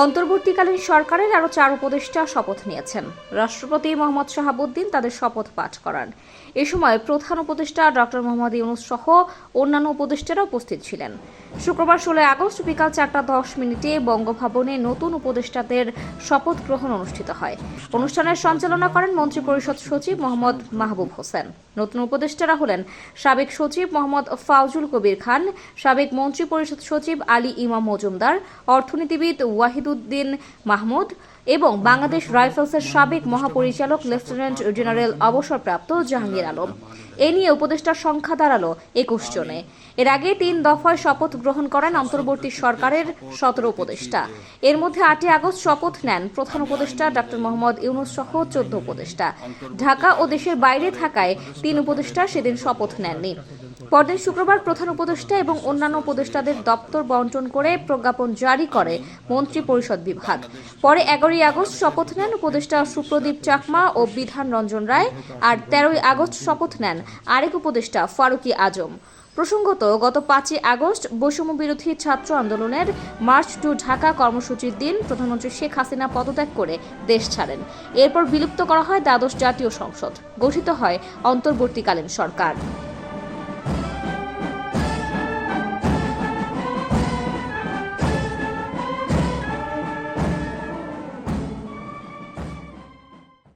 অন্তর্বর্তীকালীন সরকারের আরও চার উপদেষ্টা শপথ নিয়েছেন। রাষ্ট্রপতি মোহাম্মদ শাহাবুদ্দিন তাদের শপথ পাঠ করান। এ সময় প্রধান উপদেষ্টা ডক্টর মোহাম্মদ ইউনুস সহ অন্যান্য উপদেষ্টারা উপস্থিত ছিলেন। শুক্রবার ষোলোই আগস্ট বিকাল চারটা দশ মিনিটে বঙ্গভবনে নতুন উপদেষ্টাদের শপথ গ্রহণ অনুষ্ঠিত হয়। অনুষ্ঠানের সঞ্চালনা করেন মন্ত্রিপরিষদ সচিব মোহাম্মদ মাহবুব হোসেন। নতুন উপদেষ্টারা হলেন সাবেক সচিব মোহাম্মদ ফাউজুল কবির খান, সাবেক মন্ত্রিপরিষদ সচিব আলী ইমাম মজুমদার, অর্থনীতিবিদ ওয়াহিদুদ্দিন মাহমুদ এবং বাংলাদেশ রাইফেলসের সাবেক মহাপরিচালক, লেফটেন্যান্ট জেনারেল অবসরপ্রাপ্ত জাহাঙ্গীর আলম। এ নিয়ে উপদেষ্টার সংখ্যা দাঁড়াল একুশ জনে। এর আগে তিন দফায় শপথ গ্রহণ করেন অন্তর্বর্তী সরকারের সতেরো উপদেষ্টা। এর মধ্যে আটই আগস্ট শপথ নেন প্রধান উপদেষ্টা ডক্টর মোহাম্মদ ইউনুস সহ চোদ্দ উপদেষ্টা। ঢাকা ও দেশের বাইরে থাকায় তিন উপদেষ্টা সেদিন শপথ নেননি। পরদিন শুক্রবার প্রধান উপদেষ্টা এবং অন্যান্য উপদেষ্টাদের দপ্তর বন্টন করে প্রজ্ঞাপন জারি করে মন্ত্রী পরিষদ বিভাগ। পরে এগারোই আগস্ট শপথ নেন উপদেষ্টা সুপ্রদীপ চাকমা ও বিধান রঞ্জন রায়, আর তেরোই আগস্ট শপথ নেন আরেক উপদেষ্টা ফারুকি আজম। প্রসঙ্গত, গত পাঁচই আগস্ট বৈষম্য বিরোধী ছাত্র আন্দোলনের মার্চ টু ঢাকা কর্মসূচির দিন প্রধানমন্ত্রী শেখ হাসিনা পদত্যাগ করে দেশ ছাড়েন। এরপর বিলুপ্ত করা হয় দ্বাদশ জাতীয় সংসদ, গঠিত হয় অন্তর্বর্তীকালীন সরকার।